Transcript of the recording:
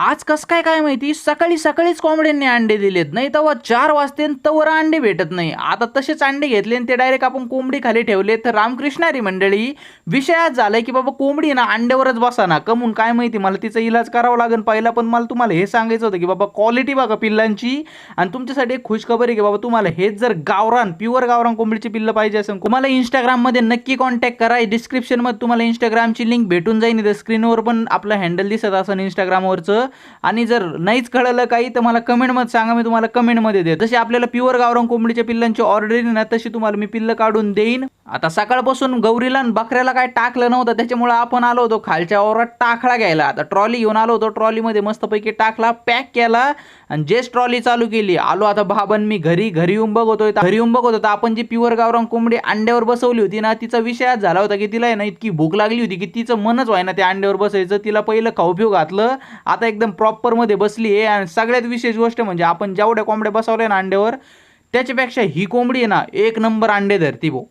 आज कस काय काय माहिती? सकाळी सकाळीच कोंबड्यांनी अंडे दिलेत. नाही तेव्हा चार वाजते तवर अंडे भेटत नाही. आता तसेच अंडे घेतले आणि ते डायरेक्ट आपण कोंबडी खाली ठेवले. तर रामकृष्णारी मंडळी विषय आज झालाय की बाबा कोंबडी ना अंड्यावरच बसा ना. कमून काय माहिती? मला तिचा इलाज करावा लागेल. पहिला पण मला तुम्हाला हे सांगायचं होतं की बाबा क्वालिटी बघा पिल्लांची. आणि तुमच्यासाठी एक खुशखबर आहे की बाबा तुम्हाला हेच जर गावरान प्युअर गावरान कोंबडीची पिल्लं पाहिजे असेल तुम्हाला इंस्टाग्राममध्ये नक्की कॉन्टॅक्ट करा. डिस्क्रिप्शनमध्ये तुम्हाला इंस्टाग्रामची लिंक भेटून जाईल. स्क्रीनवर पण आपलं हँडल दिसत असेल इंस्टाग्रामवरचं आणि जर नाहीच कळलं काही तर मला कमेंटमध्ये सांगा मी तुम्हाला कमेंटमध्ये दे जसे आपल्याला प्युअर गावरान कोंबडीच्या पिल्लांची ऑर्डर येईल ना तशी तुम्हाला मी पिल्लं काढून देईन. आता सकाळपासून गौरीला आणि बकऱ्याला काय टाकलं नव्हतं त्याच्यामुळे आपण आलो होतो खालच्या ओरात टाकळा घ्यायला. आता ट्रॉली घेऊन आलो होतो ट्रॉलीमध्ये मस्तपैकी टाकला पॅक केला आणि जेच ट्रॉली चालू केली. आलो आता भाबन मी घरी घरी येऊन बघतोय. घरी येऊन बघत होता आपण जी प्युअर गावरान कोंबडी अंड्यावर बसवली होती ना तिचा विषय झाला होता की तिला आहे ना इतकी भूक लागली होती की तिचं मनच व्हाय ना त्या अंड्यावर बसायचं. तिला पहिलं खाऊ पिऊ घातलं. आता एकदम प्रॉपरमध्ये बसली आहे. आणि सगळ्यात विशेष गोष्ट म्हणजे आपण जेवढ्या कोंबड्या बसवल्या ना अंड्यावर त्याच्यापेक्षा ही कोंबडी आहे ना एक नंबर अंडे धरती भाऊ